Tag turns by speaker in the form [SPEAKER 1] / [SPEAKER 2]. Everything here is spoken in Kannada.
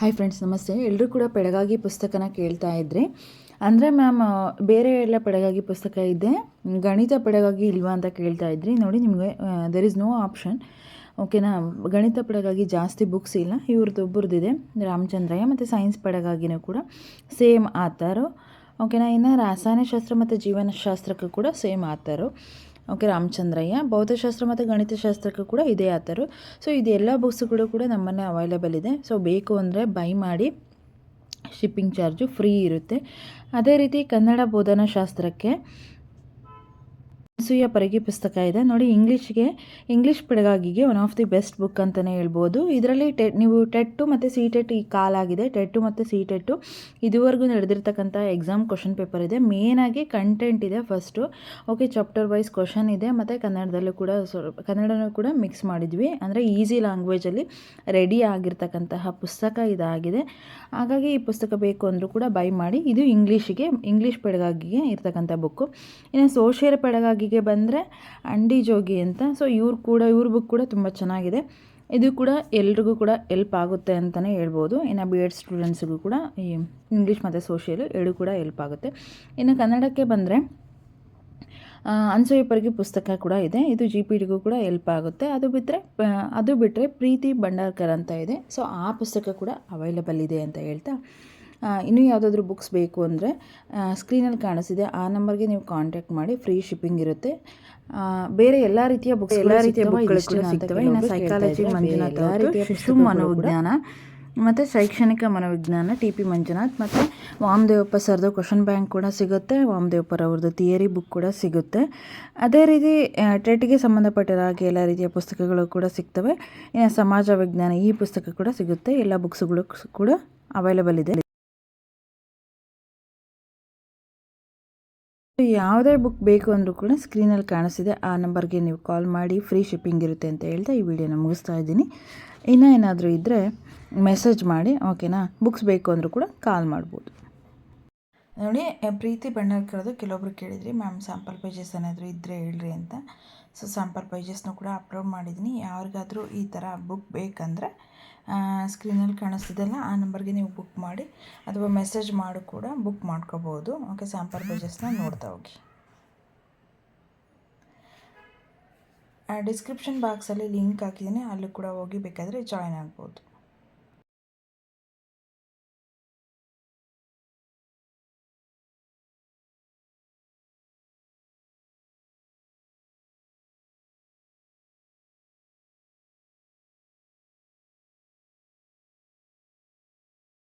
[SPEAKER 1] ಹಾಯ್ ಫ್ರೆಂಡ್ಸ್ ನಮಸ್ತೆ. ಎಲ್ಲರೂ ಕೂಡ ಪೆಡಗಾಗಿ ಪುಸ್ತಕನ ಕೇಳ್ತಾ ಇದ್ರಿ. ಅಂದರೆ ಮ್ಯಾಮ್ ಬೇರೆ ಎಲ್ಲ ಪೆಡಗಾಗಿ ಪುಸ್ತಕ ಇದೆ. ಗಣಿತ ಪೆಡಗಾಗಿ ಇಲ್ವಾ ಅಂತ ಕೇಳ್ತಾ ಇದ್ರಿ, ನೋಡಿ ನಿಮಗೆ ದೆರ್ ಇಸ್ ನೋ ಆಪ್ಷನ್ ಓಕೆನಾ ಗಣಿತ ಪಡಗಾಗಿ ಜಾಸ್ತಿ ಬುಕ್ಸ್ ಇಲ್ಲ. ಇವ್ರದ್ದು ಒಬ್ಬರದ್ದಿದೆ ರಾಮಚಂದ್ರಯ್ಯ ಮತ್ತು ಸೈನ್ಸ್ ಪೆಡಗಾಗಿನೂ ಕೂಡ ಸೇಮ್ ಆತರು ಓಕೆನಾ ಇನ್ನು ರಾಸಾಯನಶಾಸ್ತ್ರ ಮತ್ತು ಜೀವನಶಾಸ್ತ್ರಕ್ಕೂ ಕೂಡ ಸೇಮ್ ಆಥರು ಓಕೆ, ರಾಮಚಂದ್ರಯ್ಯ. ಭೌತಶಾಸ್ತ್ರ ಮತ್ತು ಗಣಿತಶಾಸ್ತ್ರಕ್ಕೂ ಕೂಡ ಇದೇ ಆತರು. ಸೊ ಇದೆಲ್ಲ ಬುಕ್ಸ್ಗಳು ಕೂಡ ನಮ್ಮನ್ನೇ ಅವೈಲೇಬಲ್ ಇದೆ. ಸೊ ಬೇಕು ಅಂದರೆ ಬೈ ಮಾಡಿ ಶಿಪ್ಪಿಂಗ್ ಚಾರ್ಜು ಫ್ರೀ ಇರುತ್ತೆ. ಅದೇ ರೀತಿ ಕನ್ನಡ ಬೋಧನಾಶಾಸ್ತ್ರಕ್ಕೆ ಅನಸೂಯ ಪರಗಿ ಪುಸ್ತಕ ಇದೆ. ನೋಡಿ, ಇಂಗ್ಲೀಷ್ಗೆ, English ಪೆಡಗಾಗಿಗೆ one of the best book ಅಂತಲೇ ಹೇಳ್ಬೋದು. ಇದರಲ್ಲಿ ಟೆಟ್ ನೀವು ಟೆಟ್ಟು ಮತ್ತು ಸಿ ಟೆಟ್ ಈ ಕಾಲಾಗಿದೆ ಟೆಟ್ಟು ಮತ್ತು ಸಿ ಟೆಟ್ಟು ಇದುವರೆಗೂ ನಡೆದಿರ್ತಕ್ಕಂಥ ಎಕ್ಸಾಮ್ ಕ್ವಶನ್ ಪೇಪರ್ ಇದೆ. ಮೇನಾಗಿ ಕಂಟೆಂಟ್ ಇದೆ first okay chapter wise question ಇದೆ. ಮತ್ತು ಕನ್ನಡದಲ್ಲೂ ಕೂಡ ಸ್ವಲ್ಪ, ಕನ್ನಡನೂ ಕೂಡ ಮಿಕ್ಸ್ ಮಾಡಿದ್ವಿ. ಅಂದರೆ ಈಸಿ ಲ್ಯಾಂಗ್ವೇಜಲ್ಲಿ ರೆಡಿ ಆಗಿರ್ತಕ್ಕಂತಹ ಪುಸ್ತಕ ಇದಾಗಿದೆ. ಹಾಗಾಗಿ ಈ ಪುಸ್ತಕ ಬೇಕು ಅಂದರೂ ಕೂಡ ಬೈ ಮಾಡಿ. ಇದು ಇಂಗ್ಲೀಷಿಗೆ, ಇಂಗ್ಲೀಷ್ ಪೆಡಗಾಗಿಗೆ ಇರ್ತಕ್ಕಂಥ ಬುಕ್ಕು ಇನ್ನು ಸೋಷಿಯಲ್ ಪೆಡಗಾಗಿಗೆ ಬಂದರೆ ಅಂಡಿ ಜೋಗಿ ಅಂತ. ಸೊ ಇವ್ರು ಕೂಡ, ಇವ್ರ ಬುಕ್ ಕೂಡ ತುಂಬ ಚೆನ್ನಾಗಿದೆ. ಇದು ಕೂಡ ಎಲ್ರಿಗೂ ಕೂಡ ಎಲ್ಪ್ ಆಗುತ್ತೆ ಅಂತಲೇ ಹೇಳ್ಬೋದು. ಇನ್ನು ಬಿ ಎಡ್ ಸ್ಟೂಡೆಂಟ್ಸ್ಗೂ ಕೂಡ ಈ ಇಂಗ್ಲೀಷ್ ಮತ್ತು ಸೋಷಿಯಲ್ ಎರಡೂ ಕೂಡ ಎಲ್ಪ್ ಆಗುತ್ತೆ. ಇನ್ನು ಕನ್ನಡಕ್ಕೆ ಬಂದರೆ ಅನ್ಸೂಯ ಪರಿಗೆ ಪುಸ್ತಕ ಕೂಡ ಇದೆ. ಇದು ಜಿ ಪಿ ಡಿಗೂ ಕೂಡ ಎಲ್ಪ್ ಆಗುತ್ತೆ. ಅದು ಬಿಟ್ಟರೆ ಅದು ಬಿಟ್ಟರೆ ಪ್ರೀತಿ ಭಂಡಾರ್ಕರ್ ಅಂತ ಇದೆ. ಸೊ ಆ ಪುಸ್ತಕ ಕೂಡ ಅವೈಲಬಲ್ ಇದೆ ಅಂತ ಹೇಳ್ತಾ ಇನ್ನೂ ಯಾವುದಾದ್ರೂ ಬುಕ್ಸ್ ಬೇಕು ಅಂದರೆ ಸ್ಕ್ರೀನಲ್ಲಿ ಕಾಣಿಸಿದೆ ಆ ನಂಬರ್ಗೆ ನೀವು ಕಾಂಟ್ಯಾಕ್ಟ್ ಮಾಡಿ ಫ್ರೀ ಶಿಪ್ಪಿಂಗ್ ಇರುತ್ತೆ. ಬೇರೆ ಎಲ್ಲ ರೀತಿಯ ಬುಕ್ಸ್ ಎಲ್ಲ ರೀತಿಯ ಸಿಗ್ತವೆ ಇನ್ನು ಸೈಕಾಲಜಿ ಮಂಜುನಾಥ್ ಅವ್ರದ್ದು ಶಿಶು ಮನೋವಿಜ್ಞಾನ. ಮತ್ತು ಶೈಕ್ಷಣಿಕ ಮನೋವಿಜ್ಞಾನ ಟಿ ಪಿ ಮಂಜುನಾಥ್ ಮತ್ತು ವಾಮದೇವಪ್ಪ ಸರ್ದು ಕ್ವಶನ್ ಬ್ಯಾಂಕ್ ಕೂಡ ಸಿಗುತ್ತೆ. ವಾಮದೇವಪ್ಪರ ಅವ್ರದ್ದು ಥಿಯರಿ ಬುಕ್ ಕೂಡ ಸಿಗುತ್ತೆ. ಅದೇ ರೀತಿ ಟೆಟ್ಗೆ ಸಂಬಂಧಪಟ್ಟಿರೋ ಹಾಗೆ ಎಲ್ಲ ರೀತಿಯ ಪುಸ್ತಕಗಳು ಕೂಡ ಸಿಗ್ತವೆ. ಸಮಾಜ ವಿಜ್ಞಾನ ಈ ಪುಸ್ತಕ ಕೂಡ ಸಿಗುತ್ತೆ. ಎಲ್ಲ ಬುಕ್ಸ್ಗಳು ಕೂಡ ಅವೈಲೇಬಲ್ ಇದೆ. ಯಾವುದೇ ಬುಕ್ ಬೇಕು ಅಂದರೂ ಕೂಡ ಸ್ಕ್ರೀನಲ್ಲಿ ಕಾಣಿಸ್ತಿದೆ. ಆ ನಂಬರ್ಗೆ ನೀವು ಕಾಲ್ ಮಾಡಿ, ಫ್ರೀ ಶಿಪ್ಪಿಂಗ್ ಇರುತ್ತೆ ಅಂತ ಹೇಳ್ತಾ ಈ ವಿಡಿಯೋನ ಮುಗಿಸ್ತಾ ಇದ್ದೀನಿ. ಇನ್ನೂ ಏನಾದರೂ ಇದ್ದರೆ ಮೆಸೇಜ್ ಮಾಡಿ ಓಕೆನಾ ಬುಕ್ಸ್ ಬೇಕು ಅಂದರೂ ಕೂಡ ಕಾಲ್ ಮಾಡ್ಬೋದು. ನೋಡಿ ಪ್ರೀತಿ ಭಂಡಾರ್ಕರದು ಕೆಲವೊಬ್ರು ಕೇಳಿದ್ರಿ. ಮ್ಯಾಮ್ ಸ್ಯಾಂಪಲ್ ಪೇಜಸ್ ಏನಾದರೂ ಇದ್ದರೆ ಹೇಳ್ರಿ ಅಂತ. ಸೊ ಸ್ಯಾಂಪಲ್ ಪೇಜಸ್ನೂ ಕೂಡ ಅಪ್ಲೋಡ್ ಮಾಡಿದ್ದೀನಿ ಯಾರಿಗಾದರೂ ಈ ಥರ ಬುಕ್ ಬೇಕಂದರೆ ಸ್ಕ್ರೀನಲ್ಲಿ ಕಾಣಿಸ್ತಿದ್ದಲ್ಲ ಆ ನಂಬರ್ಗೆ ನೀವು ಬುಕ್ ಮಾಡಿ, ಅಥವಾ ಮೆಸೇಜ್ ಮಾಡಿ ಕೂಡ ಬುಕ್ ಮಾಡ್ಕೋಬೋದು. ಓಕೆ ಸ್ಯಾಂಪಲ್ ಪೇಜಸ್ನ ನೋಡ್ತಾ ಹೋಗಿ. ಡಿಸ್ಕ್ರಿಪ್ಷನ್ ಬಾಕ್ಸಲ್ಲಿ ಲಿಂಕ್ ಹಾಕಿದ್ದೀನಿ ಅಲ್ಲಿ ಕೂಡ ಹೋಗಿ ಬೇಕಾದರೆ ಜಾಯ್ನ್ ಆಗ್ಬೋದು.